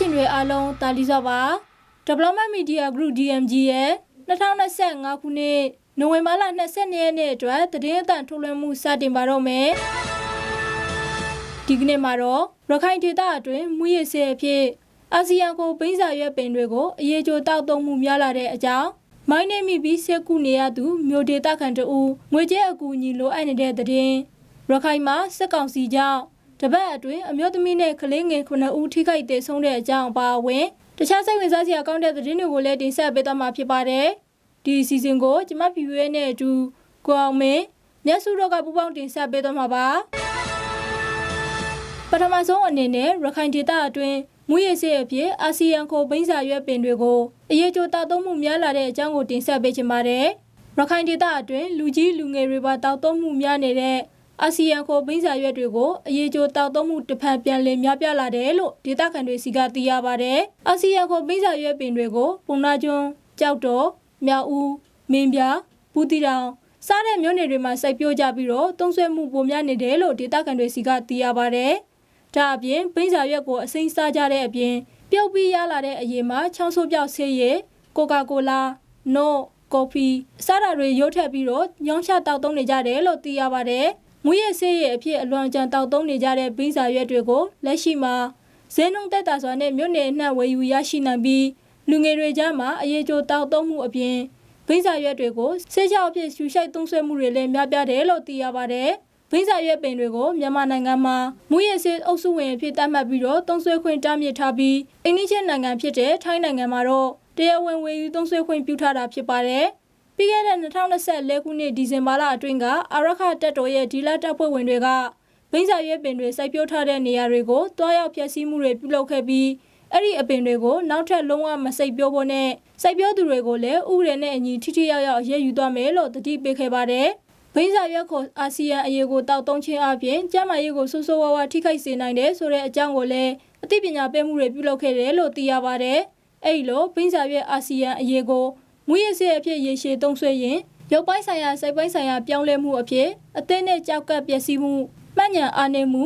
တော်တာရှင်တွေအားလုံးတာလီစောပါ Development Media Group DMG ရဲ့2025ခုနှစ်နိုဝင်ဘာလ22ရက်နေ့အတွက်သတင်းအသံထုတ်လွှင့်မှုစတင်ပါတော့မယ်ဒီကနေ့မှာတော့ရခိုင်ဒေသအတွင်းမူရည်စေအဖြစ်အာဆီယံကိုပိန်းစာရွက်ပင်တွေကိုအရေးကြိုတောက်သုံးမှုများလာတဲ့အကြောင်းမိုင်းနေမိပြီးစက်ကူနေရသူမြို့ဒေသခံတအူငွေကျဲအကူအညီလိုအပ်နေတဲ့သတင်းရခိုင်မှာစက်ကောင်စီကြောင့် တပတ်အတွင်းအမျိုးသမီးနဲ့ကလေးငယ်9ဦးထိခိုက်ဒေဆုံးတဲ့အကြောင်းပါဝင်တခြားစိတ်ဝင်စားစရာကောင်းတဲ့သတင်းတွေကိုလည်းတင်ဆက်ပေးသွားမှာဖြစ်ပါတယ်ဒီအစီအစဉ်ကိုကျမဖြူရဲနဲ့အတူကိုအောင်မင်းမြတ်စုတော့ကပူပေါင်းတင်ဆက်ပေးသွားမှာပါပထမဆုံးအနေနဲ့ရခိုင်ဒေသအတွင်းမူရည်စေအဖြစ်အာဆီယံကိုပိန်းစာရွက်ပင်တွေကိုအရေးကြိုတောက်သုံးမှုများလာတဲ့အကြောင်းကိုတင်ဆက်ပေးချင်ပါတယ်ရခိုင်ဒေသအတွင်းလူကြီးလူငယ်တွေပါတောက်သုံးမှုများနေတဲ့ အာဆီယံကိုပိန်းစာရွက်တွေကိုအရေးကြိုတောက်သုံးမှုတစ်ဖက်ပြန်လည်များပြားလာတယ်လို့ဒေသခံတွေစီကသိရပါတယ်။အာဆီယံကိုပိန်းစာရွက်ပင်တွေကိုပုံနာကျွန်း၊ကြောက်တော်၊မြောက်ဦး၊မင်းပြ၊ဘူးတီတောင်စားတဲ့မြို့နယ်တွေမှာစိုက်ပျိုးကြပြီးတော့တုံးဆွဲမှုပုံများနေတယ်လို့ဒေသခံတွေစီကသိရပါတယ်။ဒါအပြင်ပိန်းစာရွက်ကိုအစိမ်းစားကြတဲ့အပြင်ပြုတ်ပြီးရလာတဲ့အရေးမှာချောင်းဆိုးပြောက်ဆေးရည်ကိုကာကိုလာနို့ကော်ဖီစားတာတွေရုတ်ထက်ပြီးတော့ညောင်းချတောက်သုံးနေကြတယ်လို့သိရပါတယ်။ မူရည်ဆေးရဲ့အဖြစ်အလွန်ကြံတောက်သုံးနေကြတဲ့ဘိန်းစာရွက်တွေကိုလက်ရှိမှာဇင်းနှုံတက်တာစွာနဲ့မြို့နယ်နှံ့ဝယ်ယူရရှိနိုင်ပြီးလူငယ်တွေကြားမှာအရေးကြိုတောက်သုံးမှုအပြင်ဘိန်းစာရွက်တွေကိုဆေးချောက်အဖြစ်ရှူရှိုက်သုံးဆွဲမှုတွေလည်းများပြားတယ်လို့သိရပါတယ်။ဘိန်းစာရွက်ပင်တွေကိုမြန်မာနိုင်ငံမှာမူရည်ဆေးအုပ်စုဝင်အဖြစ်သတ်မှတ်ပြီးတော့သုံးဆွဲခွင့်တားမြစ်ထားပြီးအိန္ဒိယနိုင်ငံဖြစ်တဲ့ထိုင်းနိုင်ငံမှာတော့တရားဝင်ဝယ်ယူသုံးဆွဲခွင့်ပြုထားတာဖြစ်ပါတယ်။ ပြီးခဲ့တဲ့2024ခုနှစ်ဒီဇင်ဘာလအတွင်းကအာရခတပ်တော်ရဲ့ဒီလာတပ်ဖွဲ့ဝင်တွေကဘိန်းစာရွက်ပင်တွေစိုက်ပျိုးထားတဲ့နေရာတွေကိုတွားရောက်ဖျက်ဆီးမှုတွေပြုလုပ်ခဲ့ပြီးအဲ့ဒီအပင်တွေကိုနောက်ထပ်လုံးဝမစိုက်ပျိုးဖို့နဲ့စိုက်ပျိုးသူတွေကိုလည်းဥပဒေနဲ့အညီထိထိရောက်ရောက်အရေးယူသွားမယ်လို့တတိပေးခဲ့ပါတယ်။ဘိန်းစာရွက်ကိုအာဆီယံအရေးကိုတောက်သုံးခြင်းအပြင်ကျန်းမာရေးကိုဆိုးဆိုးဝါးဝါထိခိုက်စေနိုင်တယ်ဆိုတဲ့အကြောင်းကိုလည်းအသိပညာပေးမှုတွေပြုလုပ်ခဲ့တယ်လို့သိရပါတယ်။အဲ့လိုဘိန်းစာရွက်အာဆီယံအရေးကို မူရစေအဖြစ်ရေရှည်သုံးဆွဲရင်ရုပ်ပိုင်းဆိုင်ရာစိတ်ပိုင်းဆိုင်ရာပြောင်းလဲမှုအဖြစ်အသင်းနဲ့ကြောက်ကပ်ပျက်စီးမှုမှတ်ဉာဏ်အားနည်းမှု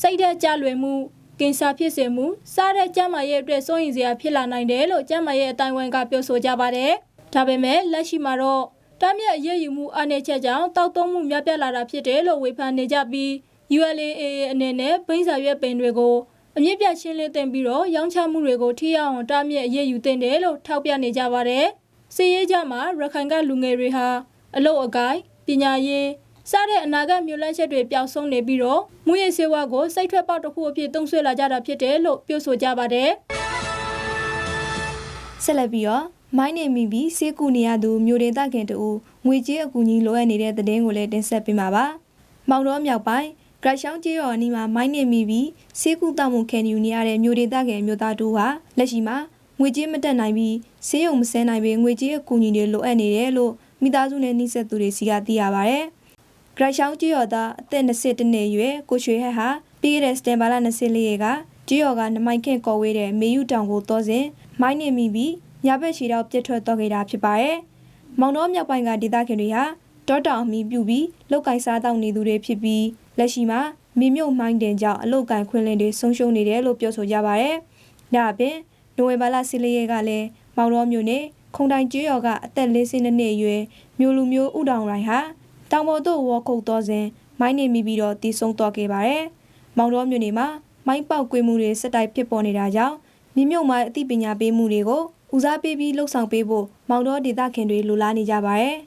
စိတ်ဓာတ်ကြလွယ်မှုကင်ဆာဖြစ်စေမှုစားတဲ့ကျန်းမာရေးအတွက်စိုးရိမ်စရာဖြစ်လာနိုင်တယ်လို့ကျန်းမာရေးအတိုင်းဝိုင်းကပြောဆိုကြပါတယ်။ဒါပေမဲ့လက်ရှိမှာတော့တားမြစ်အရေးယူမှုအနေချက်ကြောင့်တောက်သုံးမှုများပြားလာတာဖြစ်တယ်လို့ဝေဖန်နေကြပြီး ULAA အနေနဲ့ဘိန်းစာရွက်ပင်တွေကိုအမြင့်ပြရှင်းလင်းတင်ပြီးတော့ရောင်းချမှုတွေကိုထိရောက်အောင်တားမြစ်အရေးယူတင်တယ်လို့ထောက်ပြနေကြပါတယ်။ စီရေးကြမှာရခိုင်ကလူငယ်တွေဟာအလုတ်အကိုင်းပညာရေးစတဲ့အနာဂတ်မျိုးလန့်ချက်တွေပျောက်ဆုံးနေပြီးတော့မူရည်စေဝါကိုစိတ်ထွက်ပေါက်တစ်ခုအဖြစ်သုံးဆွဲလာကြတာဖြစ်တယ်လို့ပြောဆိုကြပါတယ်ဆက်လက်ပြီးတော့မိုင်းနေမိပြီးစေကူနေရသူမျိုးဒေသခင်တူငွေကြေးအကူအညီလိုအပ်နေတဲ့သတင်းကိုလည်းတင်ဆက်ပေးမှာပါ။မောင်တော်မြောက်ပိုင်းဂရရှောင်းကျေးရွာအနီးမှာမိုင်းနေမိပြီးစေကူတောက်မှုခံယူနေရတဲ့မျိုးဒေသခင်မျိုးသားတူဟာလက်ရှိမှာ ငွေကြေးမတက်နိုင်ပြီးဆေးရုံမဆဲနိုင်ပေငွေကြေးအကူအညီတွေလိုအပ်နေတယ်လို့မိသားစုနဲ့နှိစက်သူတွေစီကသိရပါဗျ။ဂရရှောင်းကြီးရော်သားအသက်20နှစ်ရွယ်ကိုရွှေဟက်ဟာပြီးခဲ့တဲ့စတင်ဘာလ24ရက်ကကြီးရော်ကနမိုက်ခင်ကော်ဝေးတဲ့မေယူတောင်ကိုတောစဉ်မိုင်းနေမိပြီးညဘက်ရှီတော့ပြစ်ထွက်တော့ခဲ့တာဖြစ်ပါရဲ့။မောင်တော်မြောက်ပိုင်းကဒေသခံတွေဟာတောတောင်အမိပြုပြီးလောက်ကင်စားတောက်နေသူတွေဖြစ်ပြီးလက်ရှိမှာမိမြုပ်မိုင်းတင်ကြောင့်အလုတ်ကန်ခွင်းလင်းတွေဆုံးရှုံးနေတယ်လို့ပြောဆိုကြပါရဲ့။ဒါအပြင် နိုဝင်ဘာလ14ရက်ကလည်းမောင်တော်မြို့နယ်ခုံတိုင်ကျွော်ကအသက်42နှစ်အရွယ်မျိုးလူမျိုးဥတောင်ရိုင်ဟာတောင်ပေါ်သို့ဝေါ်ခုတ်တော်စဉ်မိုင်းနေမိပြီးတော့တည်ဆုံသွားခဲ့ပါတယ်။မောင်တော်မြို့နယ်မှာမိုင်းပေါက်ကွေးမှုတွေစက်တိုက်ဖြစ်ပေါ်နေတာကြောင့်မြမြုပ်မှာအသိပညာပေးမှုတွေကိုဦးစားပေးပြီးလှုပ်ဆောင်ပေးဖို့မောင်တော်ဒေသခင်တွေလိုလားနေကြပါတယ်။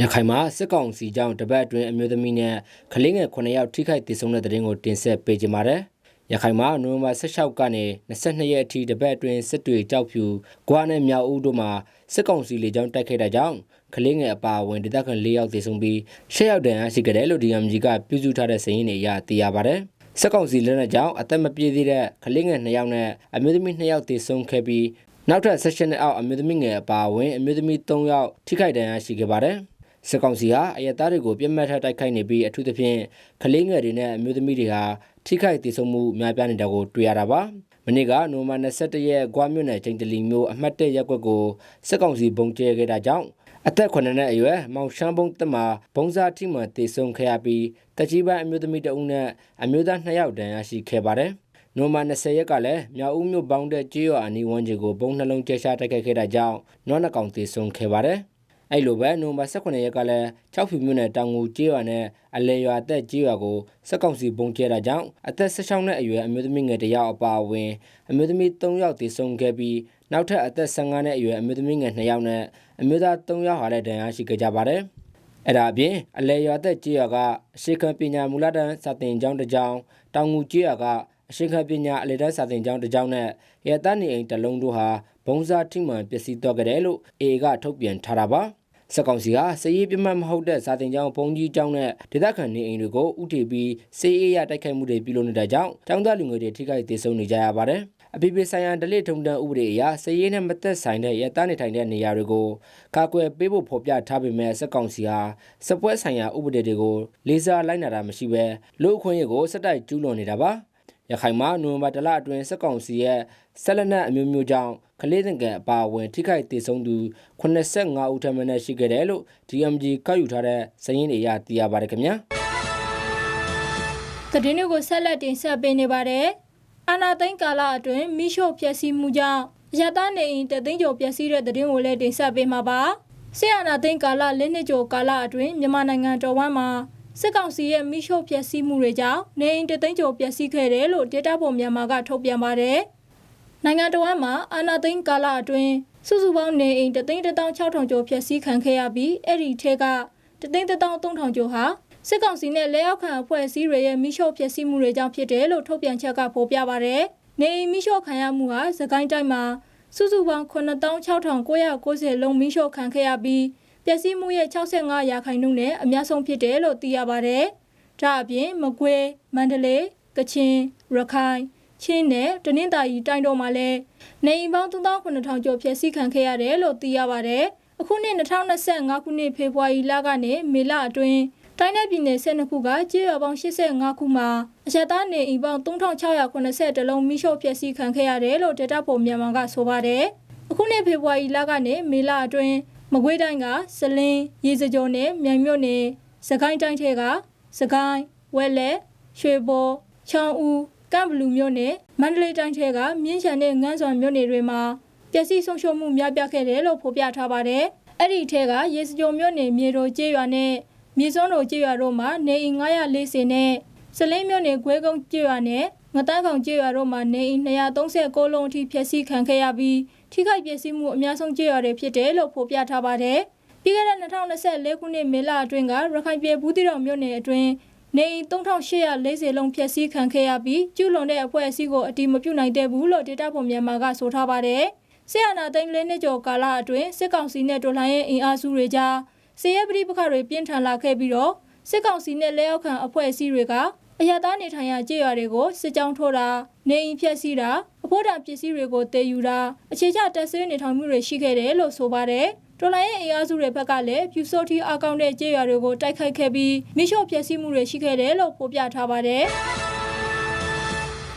ရခိုင်မှာစစ်ကောင်စီကြောင့်တပတ်အတွင်းအမျိုးသမီးနဲ့ကလေးငယ်9ယောက်ထိခိုက်ဒေဆုံးတဲ့တဲ့ရင်ကိုတင်ဆက်ပေးကြပါမယ်။ ရခိုင်မှာနိုဝင်ဘာ16ကနေ22ရက်အထိတပတ်အတွင်းစစ်တွေကြောက်ဖြူဂွာနဲ့မြောက်ဦးတို့မှာစစ်ကောင်စီလေကြောင်းတိုက်ခိုက်တာကြောင့်ကလေးငယ်အပါအဝင်ဒေသခံ၄ယောက်သေဆုံးပြီး၈ယောက်ဒဏ်ရာရှိခဲ့တယ်လို့ DMG ကပြုစုထားတဲ့စာရင်းတွေအရသိရပါတယ်။စစ်ကောင်စီလက်နက်ကြောင့်အသက်မပြည့်သေးတဲ့ကလေးငယ်2ယောက်နဲ့အမျိုးသမီး2ယောက်သေဆုံးခဲ့ပြီးနောက်ထပ် session နဲ့အောက်အမျိုးသမီးငယ်အပါအဝင်အမျိုးသမီး3ယောက်ထိခိုက်ဒဏ်ရာရှိခဲ့ပါတယ်။ စစ်ကောင်စီဟာအရသားတွေကိုပြစ်မှတ်ထားတိုက်ခိုက်နေပြီးအထူးသဖြင့်ကလေးငယ်တွေနဲ့အမျိုးသမီးတွေဟာထိခိုက်ဒေဆုံးမှုများပြားနေတာကိုတွေ့ရတာပါမနေ့ကနိုဝင်ဘာ22ရက်ဂွာမြို့နယ်ချိန်တလီမျိုးအမှတ်၁ရက်ကွက်ကိုစစ်ကောင်စီပုံကျဲခဲ့တာကြောင့်အသက်9နှစ်အရွယ်မောင်ရှမ်းဘုံတက်မှာဘုံစားထိမှတေဆုံခဲ့ရပြီးတကြီးပိုင်းအမျိုးသမီးတအုပ်နဲ့အမျိုးသား2ယောက်တန်းရရှိခဲ့ပါတယ်နိုဝင်ဘာ20ရက်ကလည်းမြောက်ဦးမြို့ပေါင်းတဲ့ကြေးရွာအနီးဝန်းကျင်ကိုဘုံနှလုံးကျဲရှားတိုက်ခိုက်ခဲ့တာကြောင့်နွားနှကောင်သေဆုံးခဲ့ပါတယ်။ အဲ့လိုပဲနိုဝင်ဘာ18ရက်ကလည်း6ဖြူမြို့နယ်တောင်ငူကြေးရွာနဲ့အလေရွာတက်ကြေးရွာကိုစက်ကောင်စီဘုံကျဲတာကြောင့်အသက်16နှစ်အရွယ်အမျိုးသမီးငယ်တစ်ယောက်အပါအဝင်အမျိုးသမီး3ယောက်သေဆုံးခဲ့ပြီးနောက်ထပ်အသက်15နှစ်အရွယ်အမျိုးသမီးငယ်2ယောက်နဲ့အမျိုးသား3ယောက်ဟာလည်းဒဏ်ရာရှိခဲ့ကြပါတယ်။အဲ့ဒါအပြင်အလေရွာသက်ကြေးရွာကအရှိခံပညာမူလတန်းစာသင်ကျောင်းတစ်ကျောင်းတောင်ငူကြေးရွာကအရှိခံပညာအလေတန်းစာသင်ကျောင်းတစ်ကျောင်းနဲ့ရတနေအိမ်တစ်လုံးတို့ဟာဘုံစားထိမှန်ပျက်စီးသွားကြတယ်လို့အေကထုတ်ပြန်ထားတာပါ စက်ကောင်စီကစည်ရေးပြတ်မှတ်မဟုတ်တဲ့စာတင်ကျောင်းဘုံကြီးကျောင်းနဲ့ဒေသခံနေအိမ်တွေကိုဥတီပြီးစေးအေးရတိုက်ခိုက်မှုတွေပြုလုပ်နေတဲ့ကြောင့်ကျောင်းသားလူငယ်တွေထိခိုက်ဒေဆုံးနေကြရပါတယ်အပိပိဆိုင်ရန်ဒလိထုံတန်ဥပဒေအရစည်ရေးနဲ့မသက်ဆိုင်တဲ့ရတနေထိုင်တဲ့နေရာတွေကိုကာကွယ်ပေးဖို့ဖော်ပြထားပေမဲ့စက်ကောင်စီဟာစပွဲဆိုင်ရာဥပဒေတွေကိုလေးစားလိုက်နာတာမရှိဘဲလူအခွင့်အရေးကိုစက်တိုက်ကျူးလွန်နေတာပါ ရခိုင်မှာနိုဝင်ဘာတလအတွင်းစက်ကောင်စီရဲ့ဆက်လက်နက်အမျိုးမျိုးကြောင့်ကလေးသင်္ကန်အပါအဝင်ထိခိုက်ဒေဆုံးသူ85ဦးထပ်မံရှိခဲ့တယ်လို့ DMG ကောက်ယူထားတဲ့စရင်းတွေအရသိရပါတယ်ခင်ဗျာသတင်းတွေကိုဆက်လက်တင်ဆက်ပေးနေပါတယ်။အာနာသိန်းကာလအတွင်းမိရှို့ဖျက်ဆီးမှုကြောင့်ရတနေအိမ်တသိန်းကျော်ပျက်စီးတဲ့သတင်းကိုလည်းတင်ဆက်ပေးမှာပါ။ဆီအာနာသိန်းကာလလနှစ်ကျော်ကာလအတွင်းမြန်မာနိုင်ငံတော်ဝန်မှာ စစ်ကောင်စီရဲ့မိရှို့ဖျက်ဆီးမှုတွေကြောင့်နေအိမ်တသိန်းကျော်ပျက်စီးခဲ့တယ်လို့ဒေတာပုံမြန်မာကထုတ်ပြန်ပါတယ်။နိုင်ငံတော်ဝန်မှာအာနာသိန်းကာလအတွင်းစုစုပေါင်းနေအိမ်တသိန်းတစ်ထောင်6000ကျော်ဖျက်ဆီးခံခဲ့ရပြီးအဲ့ဒီထဲကတသိန်းတစ်ထောင်3000ကျော်ဟာစစ်ကောင်စီနဲ့လက်အောက်ခံအဖွဲ့အစည်းတွေရဲ့မိရှုပ်ဖျက်ဆီးမှုတွေကြောင့်ဖြစ်တယ်လို့ထုတ်ပြန်ချက်ကဖော်ပြပါရယ်။နေအိမ်မိရှုပ်ခံရမှုဟာသကိုင်းတိုင်းမှာစုစုပေါင်း96,990လုံးမိရှုပ်ခံခဲ့ရပြီး ပျက်စီးမှုရဲ့65ရာခိုင်နှုန်းနဲ့အများဆုံးဖြစ်တယ်လို့သိရပါရယ်။ဒါအပြင်မကွေးမန္တလေးကချင်ရခိုင်ချင်းနဲ့တနင်္သာရီတိုင်းတို့မှာလည်းနေအိမ်ပေါင်း3900ကျော်ဖျက်ဆီးခံခဲ့ရတယ်လို့သိရပါရယ်။အခုနှစ်2025ခုနှစ်ဖေဖော်ဝါရီလကနေမေလအတွင်းတိုင်းနယ်ပြည်နယ်12ခုကကျေးရွာပေါင်း85ခုမှာအရတားနေအိမ်ပေါင်း3680လုံးမိရှုပ်ဖျက်ဆီးခံခဲ့ရတယ်လို့ဒေတာပုံမြန်မာကဆိုပါတယ်။အခုနှစ်ဖေဖော်ဝါရီလကနေမေလအတွင်း မကွေးတိုင်းကစလင်းရေစကြောနဲ့မြိုင်မြို့နယ်စကိုင်းတိုင်းထဲကစကိုင်းဝက်လက်ရွှေဘော်ချောင်းဦးကမ်ဘလူမြို့နယ်မန္တလေးတိုင်းထဲကမြင်းချံနဲ့ငန်းစွာမြို့နယ်တွေမှာပျက်စီးဆုံးရှုံးမှုများပြားခဲ့တယ်လို့ဖော်ပြထားပါတယ်။အဲ့ဒီထဲကရေစကြောမြို့နယ်မြေတော်ကျေးရွာနဲ့မြေစွန်းတော်ကျေးရွာတို့မှာနေအိမ်940နဲ့စလင်းမြို့နယ်ခွဲကုန်းကျေးရွာနဲ့ ငတန်းကောင်ကျေးရွာတို့မှာနေအိမ်236လုံးအထိဖျက်ဆီးခံခဲ့ရပြီးထိခိုက်ပျက်စီးမှုအများဆုံးကျေးရွာတွေဖြစ်တယ်လို့ဖော်ပြထားပါတယ်။ပြီးခဲ့တဲ့2024ခုနှစ်မေလအတွင်းကရခိုင်ပြည်ဘူးတီတော်မြို့နယ်အတွင်းနေအိမ်3840လုံးဖျက်ဆီးခံခဲ့ရပြီးကျူးလွန်တဲ့အဖွဲ့အစည်းကိုအတိမပြုနိုင်တဲ့ဘူးလို့ဒေတာပုံမြန်မာကဆိုထားပါတယ်။ဆီယနာသိန်းလေးနှစ်ကျော်ကာလအတွင်းစစ်ကောင်စီနဲ့တော်လှန်ရေးအင်အားစုတွေကြားစီးရဲပဋိပက္ခတွေပြင်းထန်လာခဲ့ပြီးတော့စစ်ကောင်စီနဲ့လက်အောက်ခံအဖွဲ့အစည်းတွေက အရသားနေထိုင်ရာကြေးရွာတွေကိုစစ်ကြောင်းထိုးတာနေအိမ်ဖျက်ဆီးတာအဖို့တံပစ္စည်းတွေကိုတည်ယူတာအခြေချတက်ဆွေးနေထိုင်မှုတွေရှိခဲ့တယ်လို့ဆိုပါတယ်တော်လိုင်းရဲ့အင်အားစုတွေဘက်ကလည်းဖြူစောတီအကောင့်တဲ့ကြေးရွာတွေကိုတိုက်ခိုက်ခဲ့ပြီးမိရှုပ်ဖျက်ဆီးမှုတွေရှိခဲ့တယ်လို့ဖော်ပြထားပါတယ်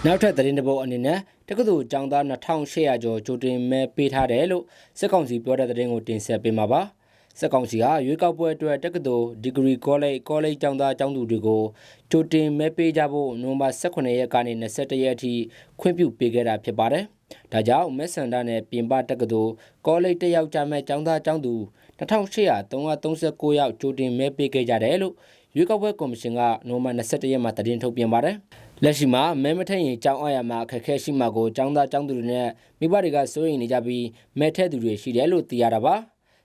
နောက်ထပ်သတင်းတစ်ပုဒ်အနေနဲ့တက္ကသိုလ်ကျောင်းသား2800ကျော်ကြိုတင်မဲပေးထားတယ်လို့စစ်ကောင်စီပြောတဲ့သတင်းကိုတင်ဆက်ပေးမှာပါ စစ်ကောင်စီကရွေးကောက်ပွဲအတွက်တက္ကသိုလ်ဒီဂရီကောလိပ်ကောလိပ်ကျောင်းသားကျောင်းသူတွေကိုကြိုတင်မဲပေးကြဖို့နိုဝင်ဘာ18ရက်ကနေ21ရက်အထိခွင့်ပြုပေးခဲ့တာဖြစ်ပါတယ်ဒါကြောင့်မဲဆန္ဒနဲ့ပြင်ပတက္ကသိုလ်ကောလိပ်တက်ရောက်ကြမဲ့ကျောင်းသားကျောင်းသူ2839ယောက်ကြိုတင်မဲပေးခဲ့ကြတယ်လို့ရွေးကောက်ပွဲကော်မရှင်ကနိုဝင်ဘာ21ရက်မှာသတင်းထုတ်ပြန်ပါတယ်လက်ရှိမှာမဲမထက်ရင်ကြောင်းအားရမှာအခက်အခဲရှိမှာကိုចောင်းသားចောင်းသူတွေနဲ့မိဘတွေကစိုးရိမ်နေကြပြီးမဲထက်သူတွေရှိတယ်လို့သိရတာပါ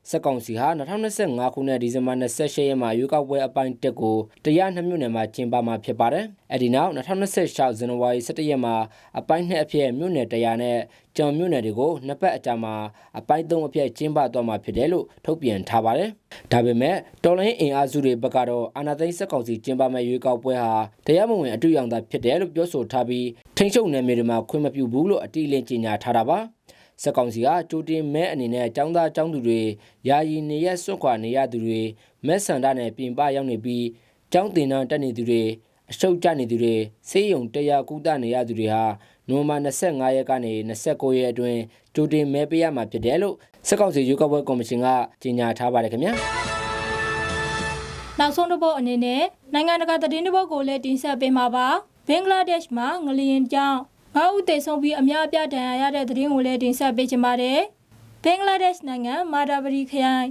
စက်ကောင်စီဟာ2025ခုနှစ်ဒီဇင်ဘာ28ရက်မှာရွေးကောက်ပွဲအပိုင်းတက်ကိုတရားနှစ်မြို့နယ်မှာကျင်းပမှာဖြစ်ပါတယ်။အဲဒီနောက်2026ဇန်နဝါရီ17ရက်မှာအပိုင်းနှစ်အဖြစ်မြို့နယ်တရားနဲ့ကြံမြို့နယ်တွေကိုနှစ်ပတ်အကြာမှာအပိုင်းသုံးအဖြစ်ကျင်းပသွားမှာဖြစ်တယ်လို့ထုတ်ပြန်ထားပါတယ်။ဒါပေမဲ့တော်လိုင်းအင်အားစုတွေဘက်ကတော့အာဏာသိမ်းစက်ကောင်စီကျင်းပမဲ့ရွေးကောက်ပွဲဟာတရားမဝင်အတူရောင်သာဖြစ်တယ်လို့ပြောဆိုထားပြီးထိန်းချုပ်နယ်မြေတွေမှာခွင့်မပြုဘူးလို့အတိအလင်းကြေညာထားတာပါ။ စက်ကောင်စီကကြိုတင်မဲအနေနဲ့ចောင်းသားចောင်းသူတွေယာယီနေရက်စွန့်ခွာနေရသူတွေမဲဆန္ဒနဲ့ပြင်ပရောက်နေပြီးចောင်းတင်တန်းတက်နေသူတွေအရှုပ်ကျနေသူတွေစေးရုံတရားကုသနေရသူတွေဟာနိုဝင်ဘာ25ရက်ကနေ29ရက်အတွင်းကြိုတင်မဲပေးရမှာဖြစ်တယ်လို့စက်ကောင်စီရွေးကောက်ပွဲကော်မရှင်ကကြေညာထားပါတယ်ခင်ဗျာ နောက်ဆုံးတစ်ပုတ်အနေနဲ့နိုင်ငံတကာသတင်းတစ်ပုတ်ကိုလည်းတင်ဆက်ပေးမှာပါဘင်္ဂလားဒေ့ရှ်မှာငလျင်ကြောင့် ငါးဦးသေဆုံးပြီးအများအပြားဒဏ်ရာရတဲ့သတင်းကိုလည်းတင်ဆက်ပေးချင်ပါတယ်။ဘင်္ဂလားဒေ့ရှ်နိုင်ငံမာဒါဘရီခရိုင်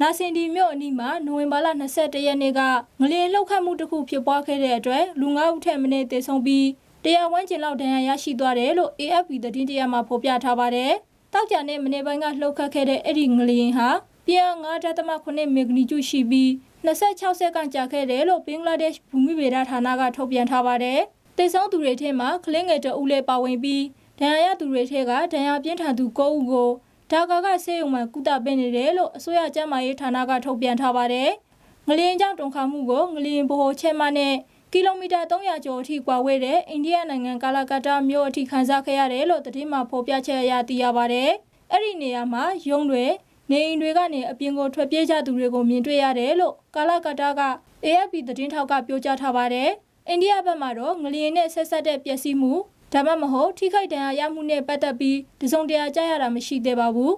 နာစင်ဒီမြို့အနီးမှာနိုဝင်ဘာလ22ရက်နေ့ကငလျင်လှုပ်ခတ်မှုတစ်ခုဖြစ်ပွားခဲ့တဲ့အတွက်လူ9ဦးထက်မနည်းသေဆုံးပြီးတရားဝန်းကျင်လောက်ဒဏ်ရာရရှိသွားတယ်လို့ AFP သတင်းတရားမှာဖော်ပြထားပါတယ်။တောက်ကြတဲ့မနေ့ပိုင်းကလှုပ်ခတ်ခဲ့တဲ့အဲ့ဒီငလျင်ဟာပြင်း9.8မက်ဂနီကျူရှိပြီး26စက္ကန့်ကြာခဲ့တယ်လို့ဘင်္ဂလားဒေ့ရှ်ဘူမိဗေဒဌာနကထုတ်ပြန်ထားပါတယ်။ သေဆုံးသူတွေထဲမှာကလင်းငယ်တအုပ်လည်းပါဝင်ပြီးဒဏ်ရာရသူတွေထဲကဒဏ်ရာပြင်းထန်သူ9ဦးကိုဒါကာကဆေးရုံမှာကုသပေးနေတယ်လို့အစိုးရကျန်းမာရေးဌာနကထုတ်ပြန်ထားပါတယ်။ငလျင်ကြောင့်တုန်ခါမှုကိုငလျင်ဗဟိုချက်မနဲ့ကီလိုမီတာ300ကျော်အထိကွာဝေးတဲ့အိန္ဒိယနိုင်ငံကာလာကတ္တာမြို့အထိခန်းစားခဲ့ရတယ်လို့သတင်းမှဖော်ပြချက်အရသိရပါတယ်။အဲ့ဒီနေရာမှာရုံးတွေနေအိမ်တွေကနေအပြင်ကိုထွက်ပြေးကြသူတွေကိုမြင်တွေ့ရတယ်လို့ကာလာကတ္တာက AFP သတင်းထောက်ကပြောကြားထားပါတယ်။ အိန္ဒိယဘက်မှာတော့ငလျင်နဲ့ဆက်ဆက်တဲ့ပျက်စီးမှုဒါမှမဟုတ်ထိခိုက်ဒဏ်ရာရမှုနဲ့ပတ်သက်ပြီးတစုံတရာကြားရတာမရှိသေးပါဘူး။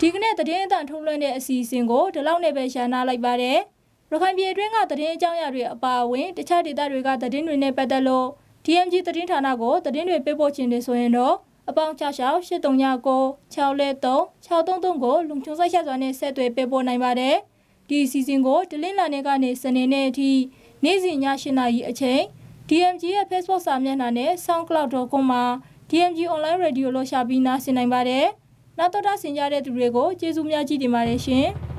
ဒီကနေ့သတင်းအတန်ထုတ်လွှင့်တဲ့အစီအစဉ်ကိုဒီလောက်နဲ့ပဲရှာနာလိုက်ပါတယ်။ရခိုင်ပြည်တွင်းကသတင်းအကြောင်းအရာတွေအပါအဝင်တခြားဒေသတွေကသတင်းတွေနဲ့ပတ်သက်လို့ DMG သတင်းဌာနကိုသတင်းတွေပေးပို့ခြင်းတွေဆိုရင်တော့အပေါင်း6ရှောက်8396 6let3 633ကိုလုံချုံဆိုင်ချက်စွာနဲ့ဆက်သွယ်ပေးပို့နိုင်ပါတယ်။ဒီအစီအစဉ်ကိုဒလင်းလာနေကနေစနေနေ့အထိ နေ့စဉ်ည8:00နာရီအချိန် DMG ရဲ့ Facebook စာမျက်နှာနဲ့ soundcloud.com မှာ DMG online radio လို့ရှာပြီးနားဆင်နိုင်ပါတယ်။နောက်တော့တာဆင်ကြတဲ့သူတွေကိုကျေးဇူးများကြီးတင်ပါတယ်ရှင်။